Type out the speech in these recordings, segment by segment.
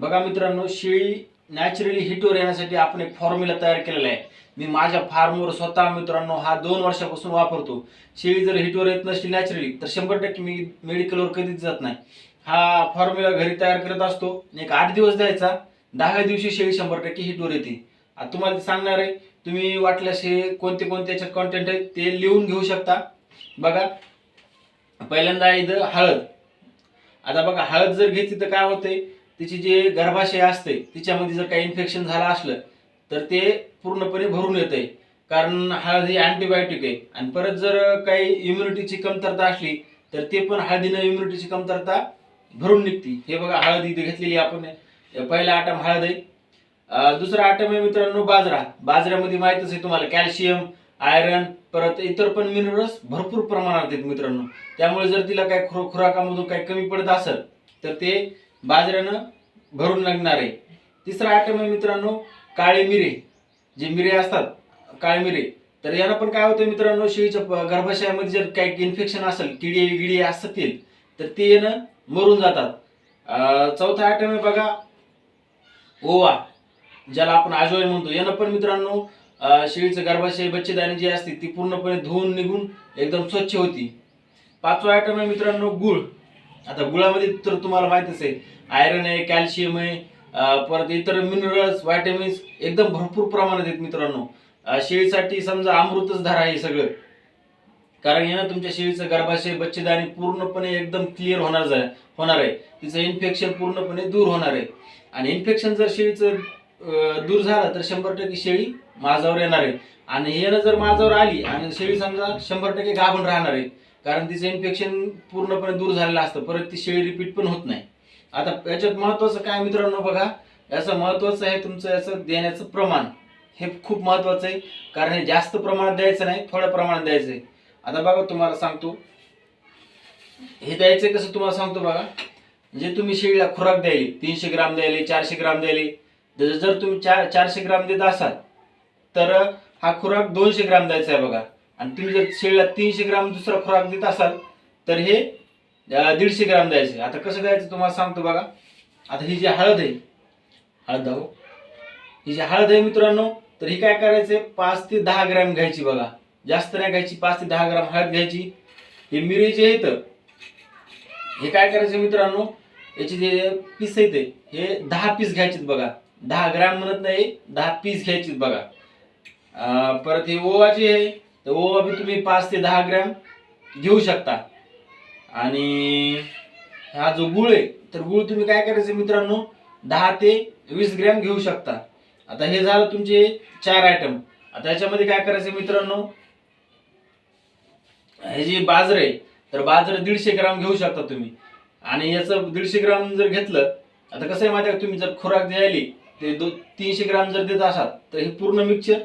बघा मित्रांनो शेळी नॅचरली हिटवर येण्यासाठी आपण एक फॉर्म्युला तयार केलेला आहे. मी माझ्या फार्मवर स्वतः मित्रांनो हा दोन वर्षापासून वापरतो. शेळी जर हिटवर येत नसली नॅचरली तर शंभर टक्के मी मेडिकलवर कधीच जात नाही. हा फॉर्म्युला घरी तयार करत असतो. एक आठ दिवस द्यायचा दहाव्या दिवशी शेळी शंभर टक्के हिटवर येते. आता तुम्हाला सांगणार आहे तुम्ही वाटल्यास हे कोणते कोणते याच्यात कॉन्टेंट आहे ते लिहून घेऊ शकता. बघा पहिल्यांदा इथं हळद. आता बघा हळद जर घेतली तर काय होते तिची जे गर्भाशय असते तिच्यामध्ये जर काही इन्फेक्शन झालं असलं तर ते पूर्णपणे भरून येते कारण हळदी अँटीबायोटिक आहे. आणि परत जर काही इम्युनिटीची कमतरता असली तर ते पण हळदीनं इम्युनिटीची कमतरता भरून निघते. हे बघा हळद इथे घेतलेली आपण. पहिला आटम हळद आहे. दुसरा आटम आहे मित्रांनो बाजरा. बाजऱ्यामध्ये माहितच आहे तुम्हाला कॅल्शियम आयरन परत इतर पण मिनरल्स भरपूर प्रमाणात आहेत मित्रांनो. त्यामुळे जर तिला काय खुर खुराकामधून काही कमी पडत असेल तर ते बाजऱ्यानं भरून लागणार आहे. तिसरा आयटम आहे मित्रांनो काळे मिरे. जे मिरे असतात काळे मिरे. तर यानं पण काय होतं मित्रांनो शेळीच्या गर्भाशयामध्ये जर काही इन्फेक्शन असेल किडी गिडी असतील तर ते येणं मरून जातात. चौथा आयटम आहे बघा ओवा. ज्याला आपण आजोय म्हणतो. यानं पण मित्रांनो शेळीचं गर्भाशय बच्चेदाणी जी असते ती पूर्णपणे धुवून निघून एकदम स्वच्छ होती. पाचवा आयटम आहे मित्रांनो गुळ. आता गुळामध्ये तर तुम्हाला माहितच आहे आयरन आहे कॅल्शियम आहे परत इतर मिनरल्स व्हायटमिन्स एकदम भरपूर प्रमाणात आहेत मित्रांनो. शेळीसाठी समजा अमृतच धारा आहे सगळं. कारण यानं तुमच्या शेळीचं गर्भाशय बच्चेदाणी पूर्णपणे एकदम क्लिअर होणार जा होणार आहे. तिचं इन्फेक्शन पूर्णपणे दूर होणार आहे. आणि इन्फेक्शन जर शेळीचं दूर झालं तर शंभर टक्के शेळी माझावर येणार आहे. आणि यानं जर माझावर आली आणि शेळी समजा शंभर टक्के गाभण राहणार आहे. कारण तिचं इन्फेक्शन पूर्णपणे दूर झालेलं असतं. परत ती शेळी रिपीट पण होत नाही. आता याच्यात महत्वाचं काय मित्रांनो बघा? याचं महत्वाचं आहे तुमचं याचं देण्याचं प्रमाण. हे खूप महत्वाचं आहे. कारण हे जास्त प्रमाणात द्यायचं नाही थोड्या प्रमाणात द्यायचं आहे. आता बघा तुम्हाला सांगतो. हे द्यायचं कसं तुम्हाला सांगतो बघा? जे तुम्ही शेळीला खुराक द्यायली तीनशे ग्राम द्यायली चारशे ग्राम द्यायली जर जर तुम्ही चार चारशे ग्राम देत असाल तर हा खुराक दोनशे ग्राम द्यायचा आहे बघा. आणि तुम्ही जर शेळीला तीनशे ग्राम दुसरा खुराक देत असाल तर हे दीडशे ग्राम द्यायचे. आता कसं द्यायचं तुम्हाला सांगतो बघा. आता ही जी हळद आहे हळद दाखव ही जी हळद आहे मित्रांनो तर ही काय करायचं पाच ते दहा ग्रॅम घ्यायची बघा. जास्त नाही घ्यायची पाच ते दहा ग्राम हळद घ्यायची. हे मिरी जे आहेत हे काय करायचं मित्रांनो? याचे जे पीस आहेत हे दहा पीस घ्यायचेत बघा. दहा ग्रॅम म्हणत नाही दहा पीस घ्यायचेत बघा. परत हे ओवा जे आहे तर ओवा बी तुम्ही पाच ते दहा ग्रॅम घेऊ शकता. आणि हा जो गुळ आहे तर गुळ तुम्ही काय करायचं मित्रांनो? दहा ते वीस ग्रॅम घेऊ शकता. आता हे झालं तुमचे चार आयटम आता याच्यामध्ये काय करायचं मित्रांनो? हे जे बाजर आहे तर बाजर दीडशे ग्राम घेऊ शकता तुम्ही. आणि याचं दीडशे ग्राम जर घेतलं आता कसं आहे माहिती तुम्ही जर खुराक द्यायली ते दो तीनशे ग्राम जर देत असाल तर हे पूर्ण मिक्सचर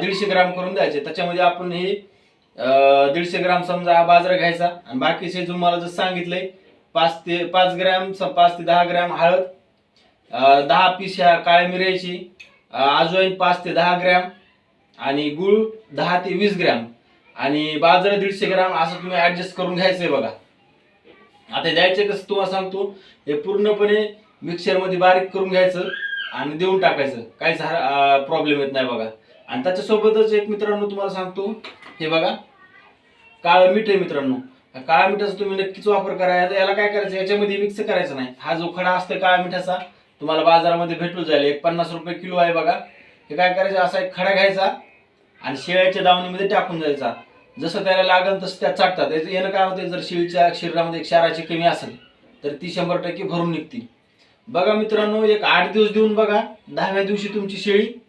दीडशे ग्राम करून द्यायचे. त्याच्यामध्ये आपण हे दीडशे ग्राम समजा बाजरा घ्यायचा. आणि बाकीचे जो मला जसं सांगितलंय पाच ते पाच ग्रॅम स- पाच ते दहा ग्रॅम हळद दहा पीस ह्या काळ्या मिऱ्याची अजवाईन पाच ते दहा ग्रॅम आणि गुळ दहा ते वीस ग्रॅम. आणि बाजरा दीडशे ग्रॅम असं तुम्ही ॲडजस्ट करून घ्यायचंय बघा. आता द्यायचं कसं तुम्हाला सांगतो हे पूर्णपणे मिक्सरमध्ये बारीक करून घ्यायचं आणि देऊन टाकायचं. काहीच प्रॉब्लेम येत नाही बघा. आणि त्याच्यासोबतच एक मित्रांनो तुम्हाला सांगतो हे बघा. काळं मीठ आहे मित्रांनो. काळा काळ्या मिठाचा तुम्ही नक्कीच वापर करा. याला- काय करायचं? याच्यामध्ये मिक्स करायचं नाही. हा जो खडा असतो काळ्या मिठाचा तुम्हाला बाजारामध्ये भेटून जाईल. एक पन्नास रुपये किलो आहे बघा. हे काय करायचं? असा एक खडा घ्यायचा आणि शेळ्याच्या दावणीमध्ये टाकून जायचा जसं त्याला लागेल तसं त्या चाटतात. याचं- यानं काय होतं जर शेळीच्या शरीरामध्ये क्षाराची कमी असेल तर ती शंभर टक्के भरून निघते. बघा मित्रांनो एक आठ दिवस देऊन बघा. दहाव्या दिवशी तुमची शेळी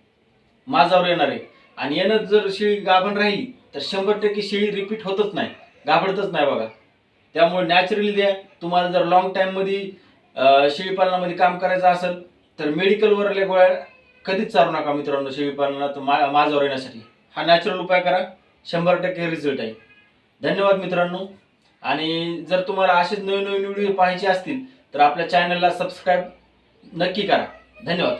माझावर येणार आहे. आणि यानं जर शेळी गाभण राहिली तर शंभर टक्के शेळी रिपीट होतच नाही. गाभडतच नाही बघा. त्यामुळे नॅचरली द्या. तुम्हाला जर लॉंग टाईममध्ये शेळीपालनामध्ये काम करायचं असेल तर मेडिकलवरल्या गोळ्या कधीच चालू नका मित्रांनो शेळीपालनात मा माझावर येण्यासाठी. हा नॅचरल उपाय करा. शंभर टक्के रिझल्ट आहे. धन्यवाद मित्रांनो. आणि जर तुम्हाला असेच नवीन नवीन व्हिडिओ पाहायचे असतील तर आपल्या चॅनलला सबस्क्राईब नक्की करा. धन्यवाद.